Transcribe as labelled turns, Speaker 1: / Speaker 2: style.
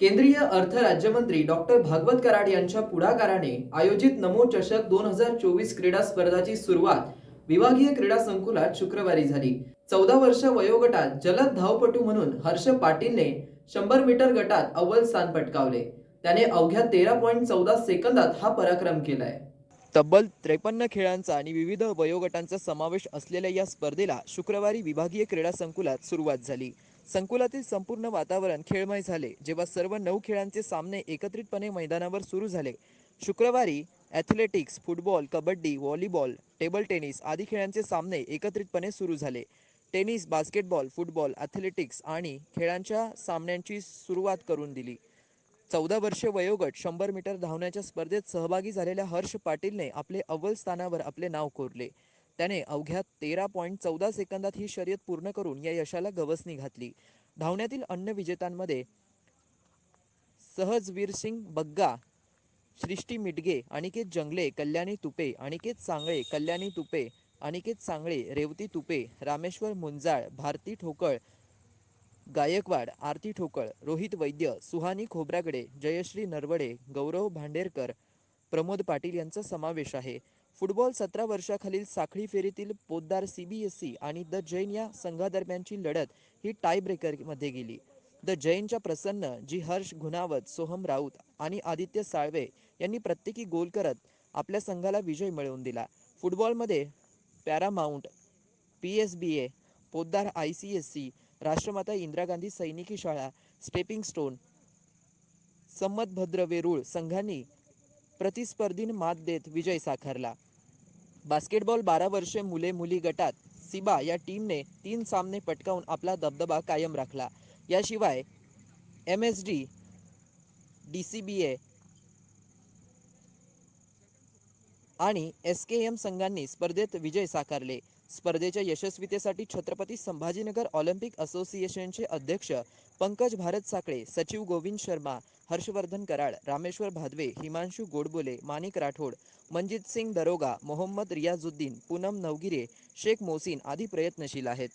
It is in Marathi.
Speaker 1: केंद्रीय अर्थ राज्यमंत्री डॉक्टर भागवत कराड यांच्या पुढाकाराने आयोजित नमो चषक दोन हजार चोवीस क्रीडा स्पर्धाची सुरुवात विभागीय क्रीडा संकुलात शुक्रवारी झाली. चौदा वर्ष वयोगटात जलद धावपटू म्हणून हर्ष पाटीलने शंभर मीटर गटात अव्वल स्थान पटकावले. त्याने अवघ्या तेरा पॉईंट चौदा सेकंदात हा पराक्रम केलाय.
Speaker 2: तब्बल त्रेपन्न खेळांचा आणि विविध वयोगटांचा समावेश असलेल्या या स्पर्धेला शुक्रवारी विभागीय क्रीडा संकुलात सुरुवात झाली. संकुलातील संपूर्ण वातावरण खेळमय झाले जेव्हा सर्व नऊ खेळांचे सामने एकत्रितपणे मैदानावर सुरू झाले. शुक्रवारी athletics football kabaddi volleyball table tennis आदी खेळांचे सामने एकत्रितपणे सुरू झाले. टेनिस बास्केटबॉल फुटबॉल ॲथलेटिक्स आणि खेळांच्या सामन्यांची सुरुवात करून दिली. चौदा वर्षे वयोगट शंभर मीटर धावण्याच्या स्पर्धेत सहभागी झालेल्या हर्ष पाटीलने आपले अव्वल स्थानावर आपले नाव कोरले. त्याने अवघ्या तेरा पॉईंट चौदा सेकंदात ही शर्यत पूर्ण करून या यशाला गवसणी घातली. धावण्यातील अन्य विजेत्यांमध्ये सहजवीर सिंग बग्गा सृष्टी मिटगे अनिकेत जंगले कल्याणी तुपे अनिकेत सांगळे कल्याणी तुपे अनिकेत सांगळे रेवती तुपे रामेश्वर मुंजाळ भारती ठोकळ गायकवाड आरती ठोकळ रोहित वैद्य सुहानी खोब्रागडे जयश्री नरवडे गौरव भांडेरकर प्रमोद पाटील यांचा समावेश आहे. फुटबॉल सतरा वर्षाखालील साखळी फेरीतील पोद्दार सीबीएसई आणि द जैन या संघादरम्यानची लढत ही टाय ब्रेकरमध्ये गेली. द जैनच्या प्रसन्न जी हर्ष गुणावत सोहम राऊत आणि आदित्य साळवे यांनी प्रत्येकी गोल करत आपल्या संघाला विजय मिळवून दिला. फुटबॉलमध्ये Paramount P S B A Poddar I C S C Rashtramata Indira Gandhi सैनिकी शाळा स्टेपिंग स्टोन संमतभद्र वेरूळ संघांनी प्रतिस्पर्धीन मात देत विजय साखरला. बास्केटबॉल बारा वर्षे मुले मुली गटात सिबा या टीमने तीन सामने पटकावून आपला दबदबा कायम राखला. याशिवाय M S D D C B A आणि एस के एम संघांनी स्पर्धेत विजय साकारले. स्पर्धेच्या यशस्वीतेसाठी छत्रपती संभाजीनगर ऑलिम्पिक असोसिएशनचे अध्यक्ष पंकज भारत साकळे सचिव गोविंद शर्मा हर्षवर्धन कराड रामेश्वर भादवे हिमांशू गोडबोले माणिक राठोड मनजित सिंग दरोगा मोहम्मद रियाजुद्दीन पूनम नवगिरे शेख मोसीन आदी प्रयत्नशील आहेत.